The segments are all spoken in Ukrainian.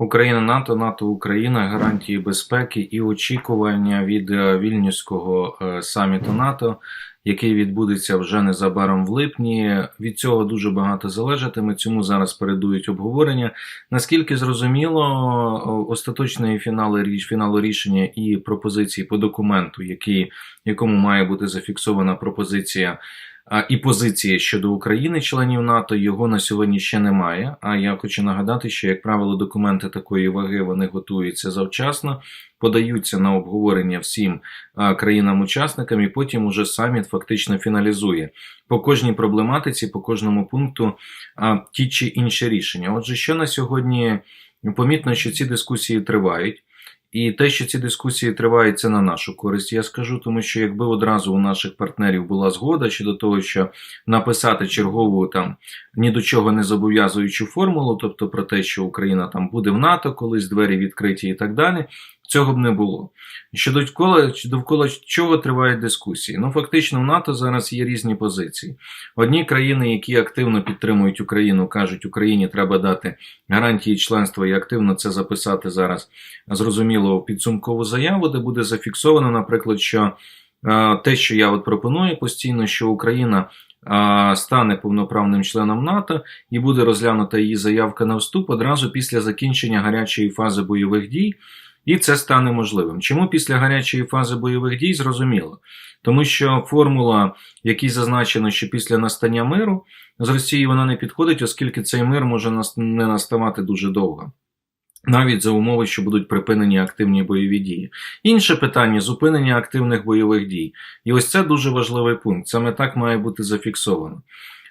Україна НАТО, НАТО Україна, гарантії безпеки і очікування від е, вільнюського е, саміту НАТО, який відбудеться вже незабаром в липні. Від цього дуже багато залежатиме. Цьому зараз передують обговорення. Наскільки зрозуміло, о, остаточної фінали річ фіналу рішення і пропозиції по документу, який, якому має бути зафіксована пропозиція. І позиції щодо України, членів НАТО, його на сьогодні ще немає. А я хочу нагадати, що, як правило, документи такої ваги вони готуються завчасно, подаються на обговорення всім країнам-учасникам, і потім уже саміт фактично фіналізує по кожній проблематиці, по кожному пункту ті чи інші рішення. Отже, що на сьогодні помітно, що ці дискусії тривають. І те, що ці дискусії тривають, це на нашу користь, я скажу, тому що якби одразу у наших партнерів була згода щодо того, що написати чергову там ні до чого не зобов'язуючу формулу, тобто про те, що Україна там буде в НАТО, колись двері відкриті і так далі, цього б не було. Що довкола, довкола чого тривають дискусії? Ну, фактично, в НАТО зараз є різні позиції. Одні країни, які активно підтримують Україну, кажуть, Україні треба дати гарантії членства і активно це записати зараз зрозуміло в підсумкову заяву, де буде зафіксовано, наприклад, що е, те, що я от пропоную постійно, що Україна е, стане повноправним членом НАТО і буде розглянута її заявка на вступ одразу після закінчення гарячої фази бойових дій. І це стане можливим. Чому після гарячої фази бойових дій зрозуміло? Тому що формула, якій зазначено, що після настання миру з Росії вона не підходить, оскільки цей мир може не наставати дуже довго. Навіть за умови, що будуть припинені активні бойові дії. Інше питання зупинення активних бойових дій. І ось це дуже важливий пункт. Саме так має бути зафіксовано.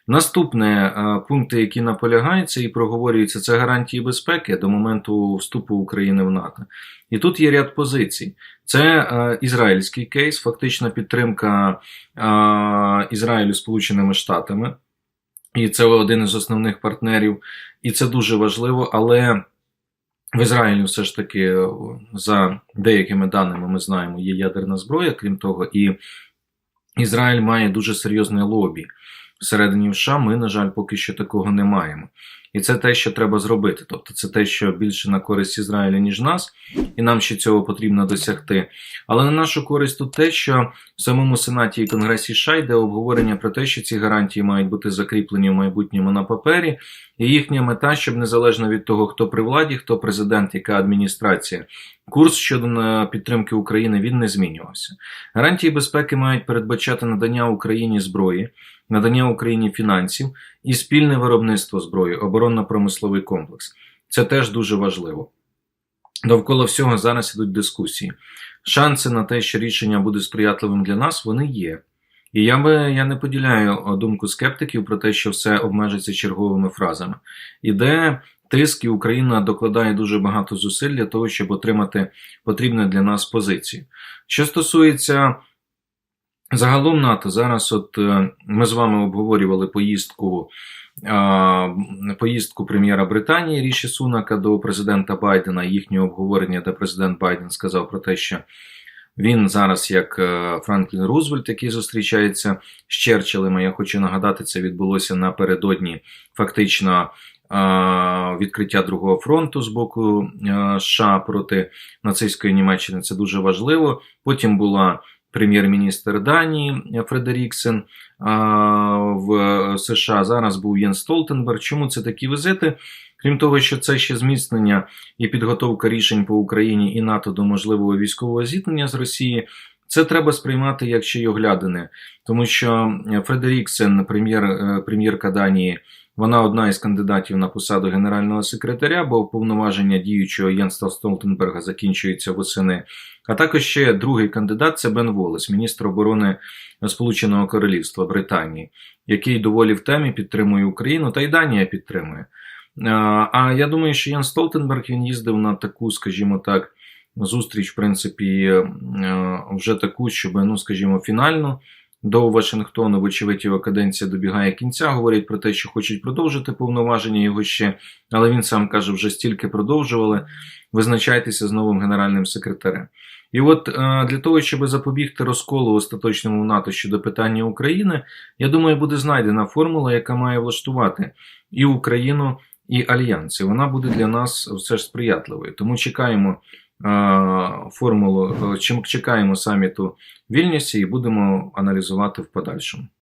Наступне е, пункти, які наполягаються і проговорюються, це гарантії безпеки до моменту вступу України в НАТО. І тут є ряд позицій. Це е, ізраїльський кейс, фактична підтримка е, Ізраїлю Сполученими Штатами. І це один із основних партнерів, і це дуже важливо, але в Ізраїлі все ж таки, за деякими даними, ми знаємо, є ядерна зброя, крім того, і Ізраїль має дуже серйозне лобі. Всередині США ми, на жаль, поки що такого не маємо. І це те, що треба зробити. Тобто це те, що більше на користь Ізраїля, ніж нас, і нам ще цього потрібно досягти. Але на нашу користь тут те, що в самому Сенаті і Конгресі США йде обговорення про те, що ці гарантії мають бути закріплені в майбутньому на папері, і їхня мета, щоб незалежно від того, хто при владі, хто президент, яка адміністрація, курс щодо підтримки України він не змінювався. Гарантії безпеки мають передбачати надання Україні зброї, надання Україні фінансів і спільне виробництво зброї, оборонно-промисловий комплекс. Це теж дуже важливо. Довкола всього зараз ідуть дискусії. Шанси на те, що рішення буде сприятливим для нас, вони є. І я би я не поділяю думку скептиків про те, що все обмежиться черговими фразами. Іде тиск, і Україна докладає дуже багато зусиль для того, щоб отримати потрібне для нас позицію. Що стосується загалом НАТО, зараз от е, ми з вами обговорювали поїздку. Поїздку прем'єра Британії Ріші Сунака до президента Байдена, їхнє обговорення, де президент Байден сказав про те, що він зараз, як е, Франклін Рузвельт, який зустрічається з Черчиллем, я хочу нагадати, це відбулося напередодні фактично е, відкриття другого фронту з боку е, США проти нацистської Німеччини. Це дуже важливо. Потім була прем'єр-міністр Данії Фредеріксен в США. Зараз був Єн Столтенберг. Чому це такі візити? Крім того, що це ще зміцнення і підготовка рішень по Україні і НАТО до можливого військового зіткнення з Росії, це треба сприймати як ще й оглядане, тому що Фредеріксен, прем'єр, е, прем'єрка Данії, вона одна із кандидатів на посаду генерального секретаря, бо повноваження діючого Єнста Столтенберга закінчується восени. А також ще другий кандидат це Бен Волес, міністр оборони Сполученого Королівства Британії, який доволі в темі підтримує Україну, та й Данія підтримує. А я думаю, що Ян Столтенберг він їздив на таку, скажімо так, зустріч, в принципі, вже таку, щоб, ну, скажімо, фінальну. До Вашингтону, вочевидь, його каденція добігає кінця. Говорять про те, що хочуть продовжити повноваження його ще, але він сам каже, вже стільки продовжували. Визначайтеся з новим генеральним секретарем. І от для того, щоб запобігти розколу остаточному НАТО щодо питання України, я думаю, буде знайдена формула, яка має влаштувати і Україну, і альянсі, вона буде для нас все ж сприятливою. Тому чекаємо е, формулу, е, чим- чекаємо саміту Вільнюсі і будемо аналізувати в подальшому.